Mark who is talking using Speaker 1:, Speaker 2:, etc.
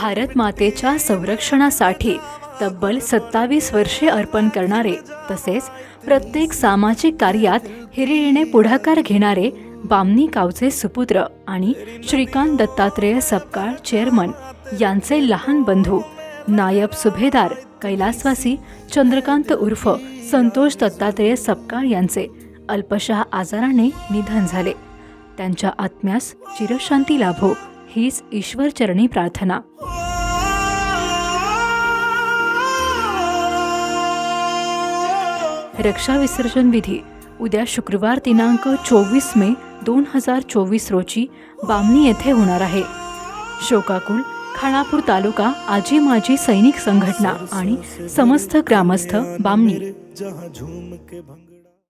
Speaker 1: भारत मातेच्या संरक्षणासाठी तब्बल सत्तावीस वर्षे अर्पण करणारे तसेच प्रत्येक सामाजिक कार्यात हिरिरीने पुढाकार घेणारे बामणी गावचे सुपुत्र आणि श्रीकांत दत्तात्रेय सपकाळ चेअरमन यांचे लहान बंधू नायब सुभेदार कैलासवासी चंद्रकांत उर्फ संतोष दत्तात्रेय सपकाळ यांचे अल्पशा आजाराने निधन झाले. त्यांच्या आत्म्यास चिरशांती लाभो. हीच ईश्वरचरणी प्रार्थना. रक्षा विसर्जन विधी. उद्या शुक्रवार दिनांक चोवीस मे दोन हजार चोवीस रोजी बामणी येथे होणार आहे. शोकाकुल खानापूर तालुका आजी माजी सैनिक संघटना आणि समस्त ग्रामस्थ बामणी.
Speaker 2: जहाँ झूम के भंग